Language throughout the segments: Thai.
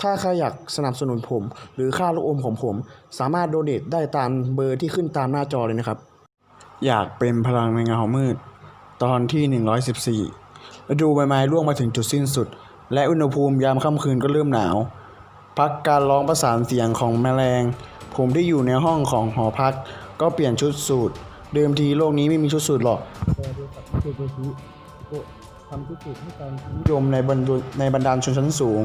ถ้าใครอยากสนับสนุนผม หรือค่าลูกอมของผม สามารถโดเน a ได้ตามเบอร์ที่ขึ้นตามหน้าจอเลยนะครับ อยากเป็นพลังในเงามืด ตอนที่ 114ฤดูใบไม้ร่วงมาถึงจุดสิ้นสุด และอุณหภูมิยามค่ำคืนก็เริ่มหนาว พักการร้องประสานเสียงของแมลง ผมที่อยู่ในห้องของหอพัก ก็เปลี่ยนชุดสูทเดิมทีโลกนี้ไม่มีชุดสูทหรอกแต่บริษัทเทคโนโลยีก็ทำชุดสูทให้การนิยมในบรรดาในบรรดาชนชั้นสูง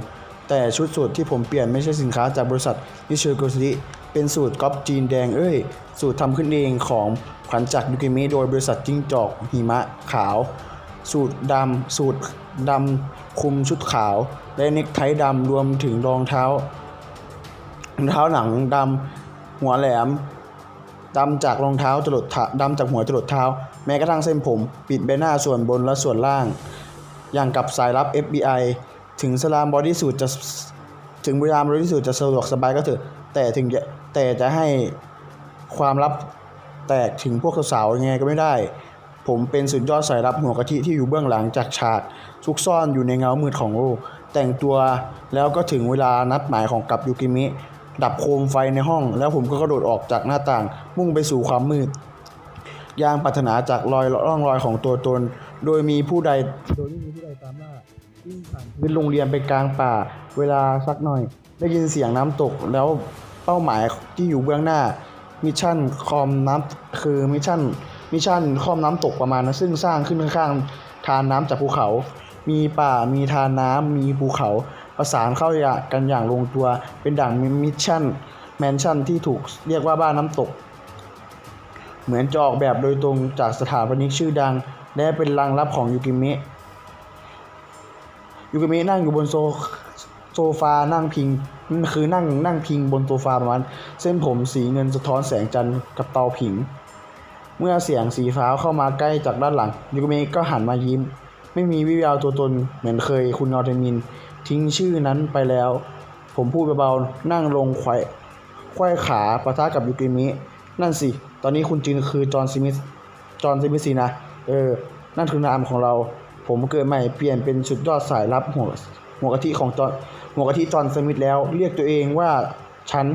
แต่ชุดสูทที่ผมเปลี่ยนไม่ใช่สินค้าจากบริษัทนิเชโกซิเป็นสูตรก๊อปจีนแดงเอ้ย สูตรทำขึ้นเองของขวัญจากยูกิมิโดยบริษัทจิ้งจอกหิมะขาว สูตรดำสูตรดำคุมชุดขาว และเน็กไทดำรวมถึงรองเท้ารองเท้าหนังดำหัวแหลมดำจากรองเท้าจรดเท้าดำจากหัวจรดเท้า แม้กระทั่งเส้นผม ปิดใบหน้าส่วนบนและส่วนล่าง อย่างกับสายลับ FBI ถึงสลามบอดี้สูทจะถึงเวลาบอดี้สูทจะสะดวกสบายก็เถอะ แต่ถึงจะแต่จะให้ความลับแตกถึงพวกสาวๆยังไงก็ไม่ได้ ผมเป็นสุดยอดสายลับหัวกะทิที่อยู่เบื้องหลังจากฉากซุกซ่อนอยู่ในเงามืดของโลกแต่งตัวแล้วก็ถึงเวลานัดหมายของกับยูกิมิ ดับโคมไฟในห้อง แล้วผมก็กระโดดออกจากหน้าต่าง มุ่งไปสู่ความมืดย่างปรารถนาจากรอยร่องรอยของตัวตน โดยมีผู้ใดโด วิ่งผ่านพื้นโรงเรียนไปกลางป่า เวลาสักหน่อย ได้ยินเสียงน้ำตกแล้วเป้าหมายที่อยู่เบื้องหน้ามิชชั่นคอมน้ำคือมิชชั่นมิชชั่นคอมน้ำตกประมาณนั้นซึ่งสร้างขึ้นข้างๆทานน้ำจากภูเขา มีป่ามีทานน้ำมีภูเขาประสานเข้ากันอย่างลงตัว เป็นดั่งมิชชั่นแมนชั่นที่ถูกเรียกว่าบ้านน้ำตก เหมือนจะออกแบบโดยตรงจากสถาปนิกชื่อดัง และเป็นรังลับของยูกิเมะ ยูกิเมะนั่งอยู่บนโซโซฟานั่งพิงคือนั่งนั่งพิงบนโซฟาประมาณเส้นผมสีเงินสะท้อนแสงจันทร์กับเตาผิง เมื่อเสียงสีฟ้าเข้ามาใกล้จากด้านหลังยูกิเมะก็หันมายิ้ม ไม่มีวิแววตัวตนเหมือนเคยคุณนอร์เทมิน ทิ้งชื่อนั้นไปแล้ว ผมพูดเบาๆนั่งลงไขว่ไขว้ขาปะทะกับยูกิมิ นั่นสิ ตอนนี้คุณจินคือจอห์นสมิธจอห์นสมิสินะ เออ นั่นคือนามของเรา ผมเกิดใหม่เปลี่ยนเป็นสุดยอดสายลับหัวหัวกะทิของจอห์นหัวกะทิจอห์นสมิธแล้ว เรียกตัวเองว่าฉัน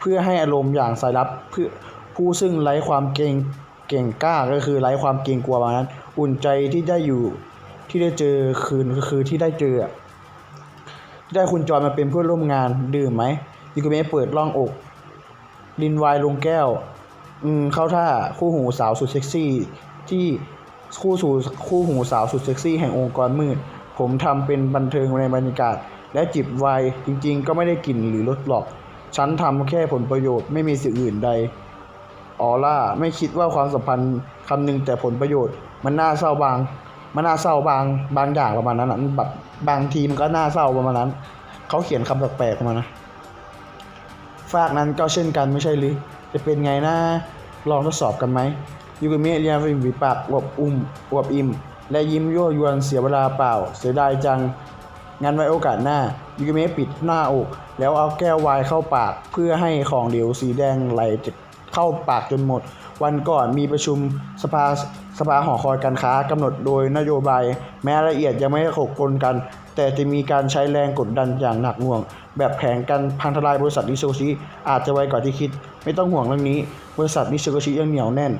เพื่อให้อารมณ์อย่างสายลับเพื่อผู้ซึ่งไร้ความเก่งเก่งกล้าก็คือไร้ความเกรงกลัวมานั้น อุ่นใจที่ได้อยู่ที่ได้เจอคืนก็คือที่ได้เจอที่ได้คุณจอห์นมาเป็นเพื่อนร่วมงานดื่มไหมยูกิเมะเปิดร่องอกลินวน์ลงแก้ว อืมเข้าท่าคู่หูสาวสุดเซ็กซี่ที่ คู่สู่คู่หูสาวสุดเซ็กซี่แห่งองค์กรมืด ผมทำเป็นบันเทิงในบรรยากาศ และจิบไวน์จริงๆ ก็ไม่ได้กลิ่นหรือรสหรอก ฉันทำแค่ผลประโยชน์ไม่มีสิ่งอื่นใด ออล่าไม่คิดว่าความสัมพันธ์คำหนึ่งแต่ผลประโยชน์ มันน่าเศร้าบาง มันน่าเศร้าบางบางอย่างประมาณนั้นอะมันแบบบางทีมันก็น่าเศร้าประมาณนั้น เขาเขียนคำแปลกๆมานะฝากนั้นก็เช่นกันไม่ใช่หรือ จะเป็นไงนะลองทดสอบกันไหม ยูกิเมะเรียนริมฝีปากอวบอุ้มอวบอิ่ม และยิ้มยั่วยวนเสียเวลาเปล่า เสียดายจัง งั้นไว้โอกาสหน้ายูกิเมะปิดหน้าอก แล้วเอาแก้วไวน์เข้าปาก เพื่อให้ของเหลวสีแดงไหลเข้าปากจนหมด วันก่อนมีประชุมสภาสภาหอคอยการค้ากำหนดโดยนโยบาย แม้รายละเอียดยังไม่ได้ขบกลกัน แต่จะมีการใช้แรงกดดันอย่างหนักหน่วง แบบแผนการพังทลายบริษัทนิโชชิอาจจะไวกว่าที่คิด ไม่ต้องห่วงเรื่องนี้ บริษัทนิโชชิยังเหนียวแน่น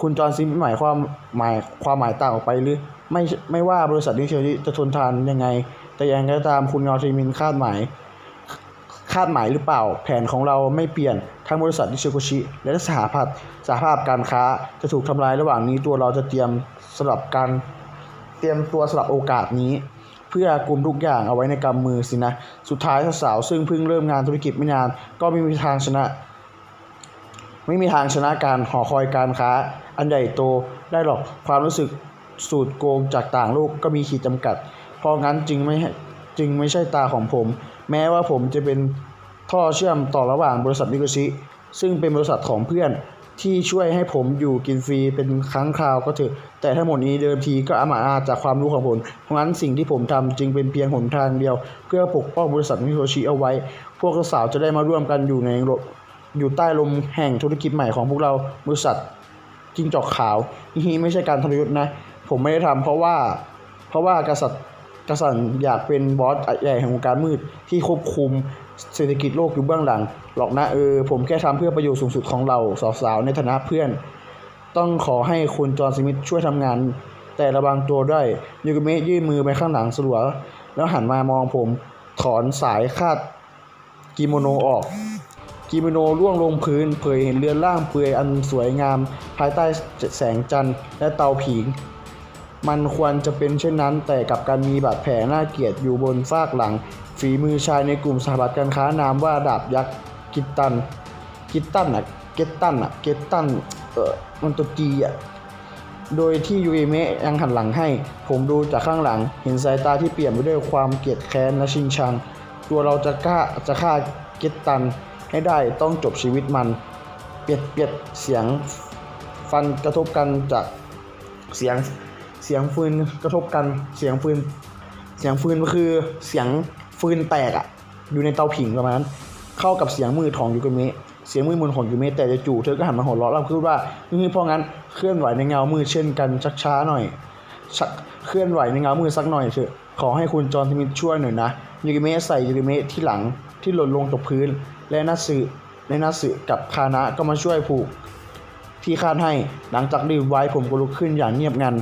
คุณจอห์นซิมหมายความหมายความหมายต่างออกไปหรือ ไม่ไม่ว่าบริษัทนิโชชิจะทนทานยังไง แต่ยังไงก็ตามคุณงอทีมินคาดหมาย คาดหมายหรือเปล่า แผนของเราไม่เปลี่ยนทั้งบริษัทนิเชิโกชิ และสหพัฒสหภาพการค้าจะถูกทำลายระหว่างนี้ตัวเราจะเตรียมสำหรับการเตรียมตัวสำหรับโอกาสนี้ เพื่อกลุ่มทุกอย่างเอาไว้ในกำมือสินะ สุดท้ายสาวๆซึ่งเพิ่งเริ่มงานธุรกิจไม่นาน ก็ไม่มีทางชนะ ไม่มีทางชนะการหอคอยการค้า อันใหญ่โตได้หรอกความรู้สึกสูตรโกงจากต่างโลกก็มีขีดจำกัด เพราะงั้นจึงไม่จึงไม่ใช่ตาของผม แม้ว่าผมจะเป็นท่อเชื่อมต่อระหว่างบริษัทนิโกชิ ซึ่งเป็นบริษัทของเพื่อนที่ช่วยให้ผมอยู่กินฟรีเป็นครั้งคราวก็เถอะ แต่ทั้งหมดนี้เดิมทีก็อามาอาจากความรู้ของผม เพราะงั้นสิ่งที่ผมทำจึงเป็นเพียงหนทางเดียว เพื่อปกป้องบริษัทนิโกชิเอาไว้ พวกสาวจะได้มาร่วมกันอยู่ใน อยู่ใต้ลมแห่งธุรกิจใหม่ของพวกเราบริษัทจิ้งจอกขาวนี่ไม่ใช่การทรยศนะ ผมไม่ได้ทำเพราะว่า เพราะว่ากษัตริย์กระสันอยากเป็นบอสใหญ่แห่งวงการมืดที่ควบคุมเศรษฐกิจโลกอยู่เบื้องหลัง หรอกนะเออ ผมแค่ทำเพื่อประโยชน์สูงสุดของเราสาวๆ ในฐานะเพื่อน ต้องขอให้คุณจอห์นสมิธช่วยทำงาน แต่ระวังตัวด้วยยูกิเมะยื่นมือไปข้างหลังสลัว แล้วหันมามองผมถอนสายคาดกิโมโนออก กิโมโนร่วงลงพื้น เผยเห็นเรือนร่างเปลือยอันสวยงาม ภายใต้แสงจันทร์และเตาผิง มันควรจะเป็นเช่นนั้น แต่กับการมีบาดแผลน่าเกลียดอยู่บนฟากหลัง ฝีมือชายในกลุ่มสหพันการค้านามว่าดาบยักษ์กิตตัน กิตตันอะเกตตันอะเกตตันเออมันตัวจีอะโดยที่ยูเอเมะยังหันหลังให้ ผมดูจากข้างหลัง เห็นสายตาที่เปลี่ยมไปด้วยความเกลียดแค้นและชิงชัง ตัวเราจะกล้าจะฆ่าเกตตัน ให้ได้ต้องจบชีวิตมัน เปียดเปียดเสียงฟันกระทบกันจากเสียงเสียงฟืนกระทบกันเสียงฟืน เสียงฟืนก็คือเสียงฟืนแตกอะอยู่ในเตาผิงประมาณนั้นเข้ากับเสียงมือของยูกิเมะเสียงมือมนของยูกิเมะแต่จู่เธอก็หันมาหัวเราะแล้วพูดว่านี่เพราะงั้นเคลื่อนไหวในเงามือเช่นกันชักช้าหน่อยชักเคลื่อนไหวในเงามือสักหน่อยเถอะขอให้คุณจอห์นสมิธช่วยหน่อยนะยูกิเมะใส่ยูกิเมะที่หลัง ที่หล่นลงตกพื้น และนัสึและนัสึกับคานะก็มาช่วยผูกที่คาดให้ หลังจากรีบไว้ผมก็ลุกขึ้นอย่างเงียบงัน